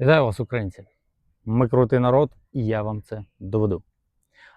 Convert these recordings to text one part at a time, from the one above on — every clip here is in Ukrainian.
Вітаю вас, українці! Ми крутий народ, і я вам це доведу.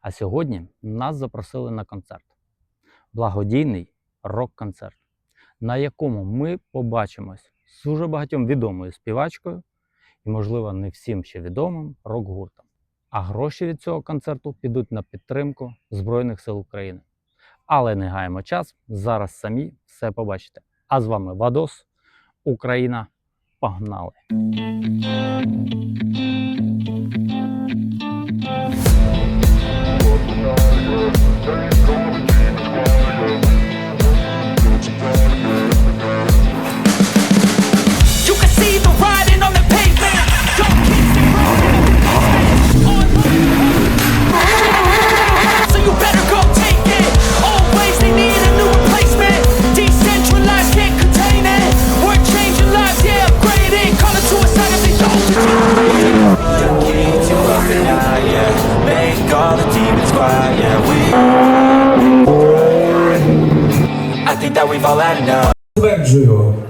А сьогодні нас запросили на концерт. Благодійний рок-концерт, на якому ми побачимось з дуже багатьом відомою співачкою і, можливо, не всім ще відомим рок-гуртом. А гроші від цього концерту підуть на підтримку Збройних сил України. Але не гаємо час, зараз самі все побачите. А з вами Вадос, Україна. Погнали!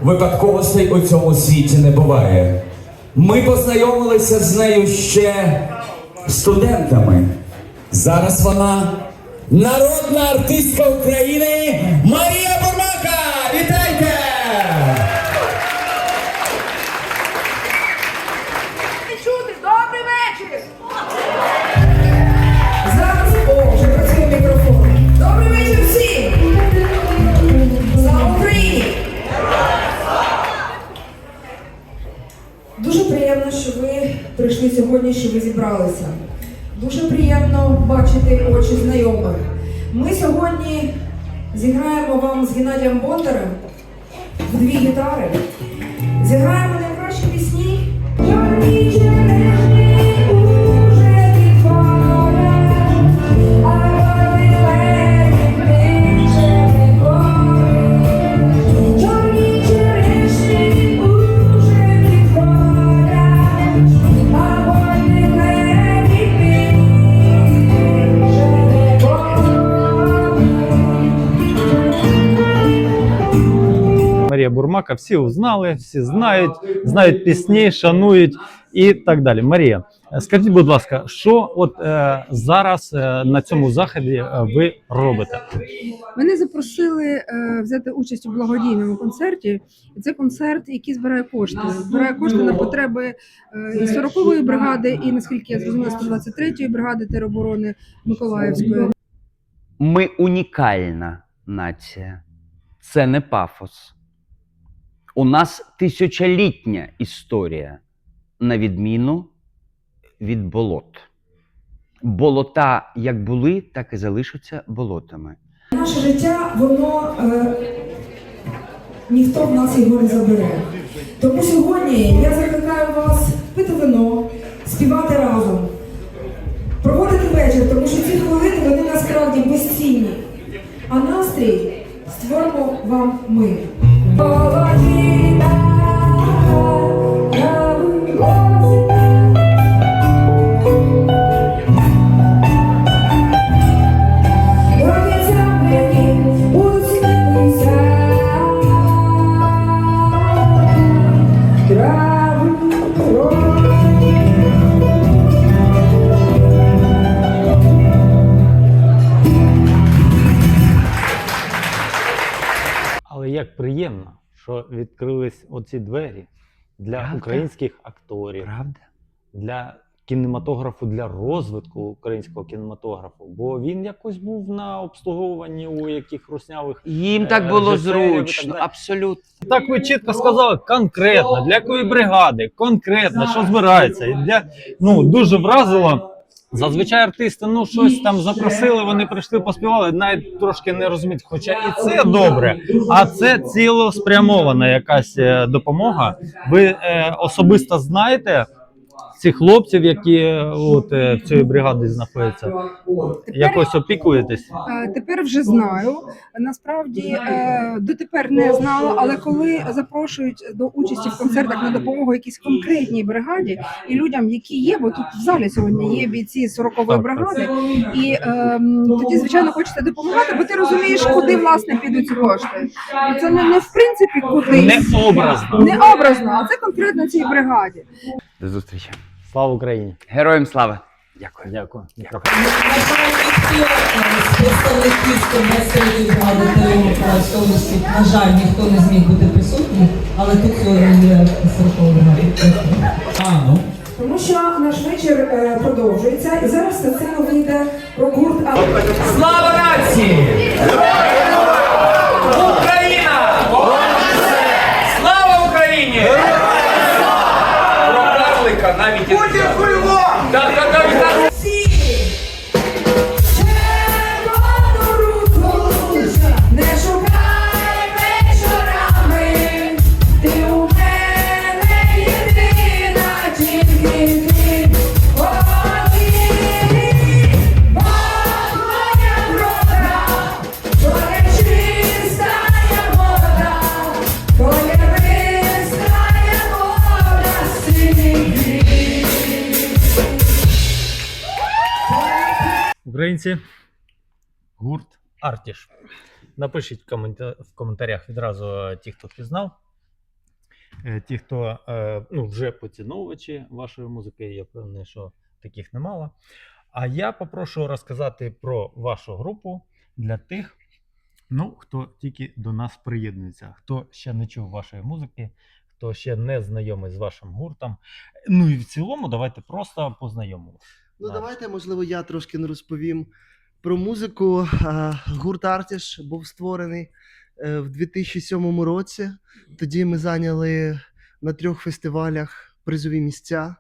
Випадковостей у цьому світі не буває. Ми познайомилися з нею ще студентами. Зараз вона народна артистка України дві гітари. Зіграємо Бурмака, всі узнали, всі знають, знають пісні, шанують і так далі. Марія, скажіть, будь ласка, що от е, зараз е, на цьому заході е, ви робите? Мене запросили е, взяти участь у благодійному концерті. Це концерт, який збирає кошти. Збирає кошти на потреби е, і 40-ї бригади, і наскільки я зрозуміла, 123-ї бригади тероборони Миколаївської. Ми унікальна нація. Це не пафос. У нас тисячолітня історія, на відміну від болот. Болота як були, так і залишаться болотами. Наше життя, воно е, ніхто в нас його не забере. Тому сьогодні я закликаю вас пити вино, співати разом, проводити вечір, тому що ці хвилини вони насправді безцінні. А настрій створимо вам ми. Балакіна, як приємно, що відкрились оці двері для Правда? українських акторів, Правда? для кінематографу, для розвитку українського кінематографу. Бо він якось був на обслуговуванні у яких руснявих. Їм Е, так було зручно, абсолютно. Так ви чітко сказали, конкретно для якої бригади, конкретно, що збирається. І для, ну, дуже вразило. Зазвичай артисти ну щось там запросили, вони прийшли, поспівали, навіть трошки не розуміють. Хоча і це добре, а це цілоспрямована якась е, допомога. Ви е, особисто знаєте цих хлопців, які е, от е, в цій бригаді знаходяться. Якось опікуєтесь? Е, Тепер вже знаю. Насправді дотепер не знала, але коли запрошують до участі в концертах на допомогу якійсь конкретній бригаді і людям, які є, бо тут в залі сьогодні є бійці 40-ї бригади, і е, тоді звичайно хочеться допомагати, бо ти розумієш, куди власне підуть ці кошти. І це не, не в принципі куди Не образно. не образно, а це конкретно цій бригаді. До зустрічі. Слава Україні! Героям слава! Дякую. Дякую. Мікрофон. Представників ТРО Миколаївської області, на жаль, ніхто не зміг бути присутній, але тут сьогодні є Сорокова бригада. А, ну. Тому що наш вечір е, продовжується, і зараз на сцену вийде рок-гурт «А». Слава нації! Українці, гурт Артіш. Напишіть в, коментарях відразу е, ті, хто впізнав. Е, Ті, хто е, ну, вже поціновувачі вашої музики, я певний, що таких немало. А я попрошу розказати про вашу групу для тих, ну, хто тільки до нас приєднується, хто ще не чув вашої музики, хто ще не знайомий з вашим гуртом. Ну і в цілому, давайте просто познайомимося. Ну, Так. давайте, можливо, я трошки не розповім про музику. Гурт Артіш був створений е, в 2007 році. Тоді ми зайняли на трьох фестивалях призові місця.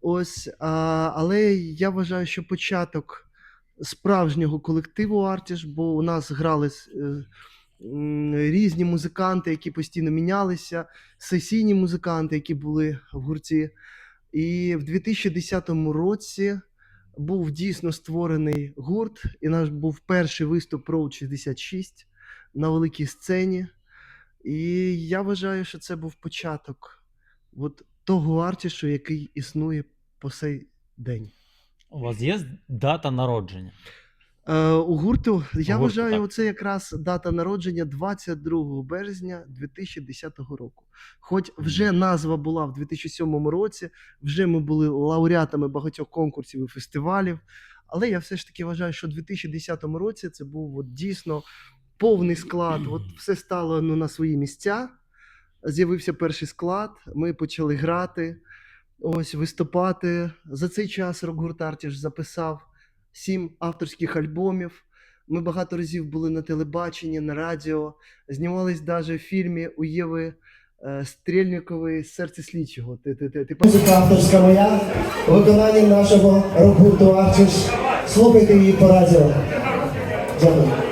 Ось, але я вважаю, що початок справжнього колективу Артіш, бо у нас грали е, різні музиканти, які постійно мінялися, сесійні музиканти, які були в гурті. І в 2010 році був дійсно створений гурт, і наш був перший виступ Road 66 на великій сцені. І я вважаю, що це був початок от того артішу, який існує по сей день. У вас є дата народження? Е, у гурту я гурту, вважаю, так. це якраз дата народження 22 березня 2010 року. Хоч вже назва була в 2007 році, вже ми були лауреатами багатьох конкурсів і фестивалів. Але я все ж таки вважаю, що в 2010 році це був от дійсно повний склад. От все стало ну, на свої місця. З'явився перший склад, ми почали грати, ось виступати. За цей час рок-гурт Артіш записав сім авторських альбомів. Ми багато разів були на телебаченні, на радіо, знімались навіть в фільмі у Єви е, Стрельникової Серце слідчого. Ти, ти, ти, ти Музика авторська моя, виконання нашого рок-гурту Артіш. Слухайте її по радіо. Дякую.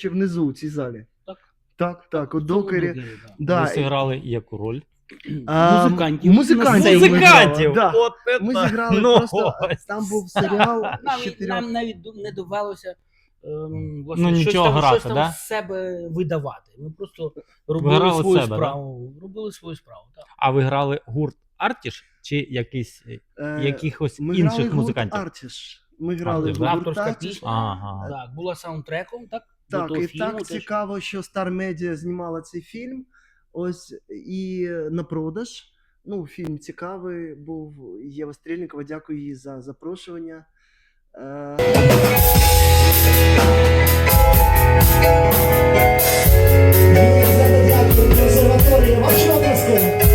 Речі, внизу у цій залі. Так. Так, так, у докері. Да, Ви і- зіграли яку роль? а, Музикантів. Музикантів. ми Музикантів! грали, Да. От це Ми зіграли ну, просто. Там був серіал Нам, чотирьох. нам навіть ду- не довелося ем, власне, Ну, щось, нічого там, грати, щось там да? з себе видавати. Ми просто робили грали свою себе, да? справу. Робили свою справу. Так. А ви грали гурт Артіш чи якийсь е, Е, якихось Ми грали інших гурт музикантів? Артіш. Ми грали А, в гурт авторська Артіш. пісня. Ага. Так, була саундтреком, так? До Так, того і фільму так теж. цікаво, що Star Media знімала цей фільм. Ось і на продаж. Ну, фільм цікавий був. Єва Стрільникова, дякую їй за запрошування. Е, дякую. Ваші.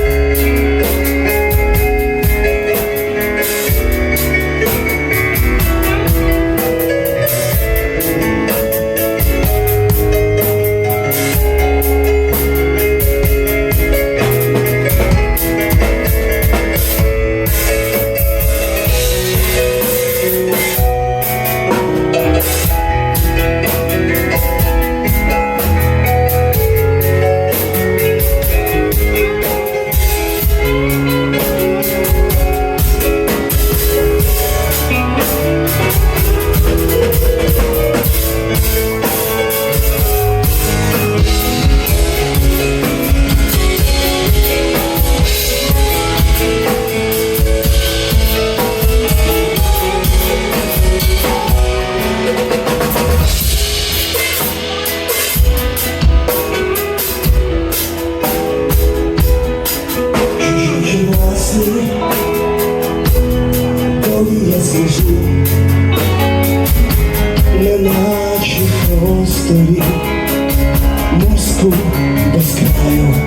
Слова.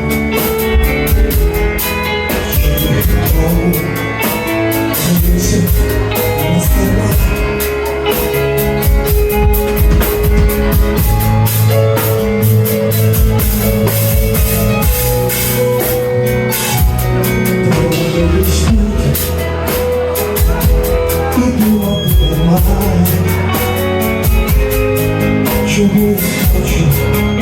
Чому хочу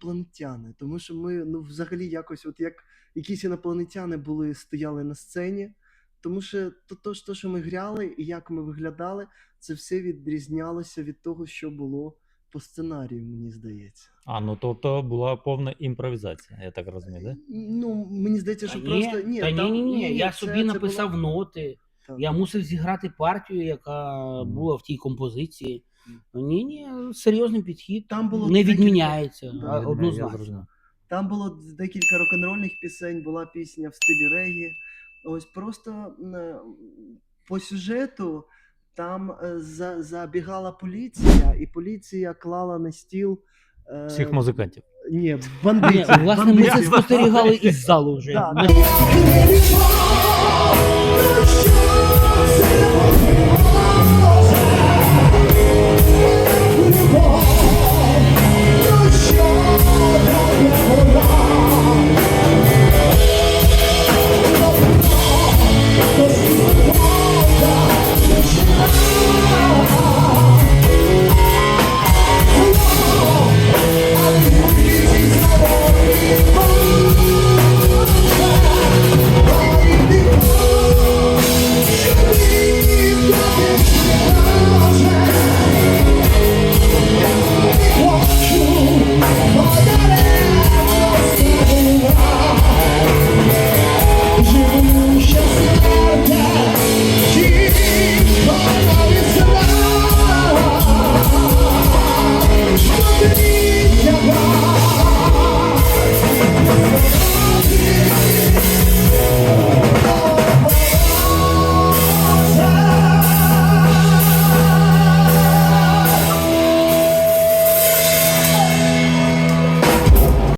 інопланетяни, тому що ми ну, взагалі якось, от як якісь інопланетяни були, стояли на сцені. Тому що то, то, то, що ми грали і як ми виглядали, це все відрізнялося від того, що було по сценарію, мені здається. А, ну тобто була повна імпровізація, я так розумію, да? Ну, мені здається, що ні, просто ні, та ні, там- ні, ні, я це- собі це написав було- ноти. Так. Я мусив зіграти партію, яка була в тій композиції. Ні, ні, серйозний підхід. Там було не декілька- відміняється, Да, а однозначно. Там було декілька рок-н-рольних пісень, була пісня в стилі регі. Ось просто м, по сюжету там е, за, забігала поліція, і поліція клала на стіл. е, Всіх музикантів. Ні, Ні, бандитів. власне, ми це бандитів. спостерігали із залу вже. Да, Ми- war.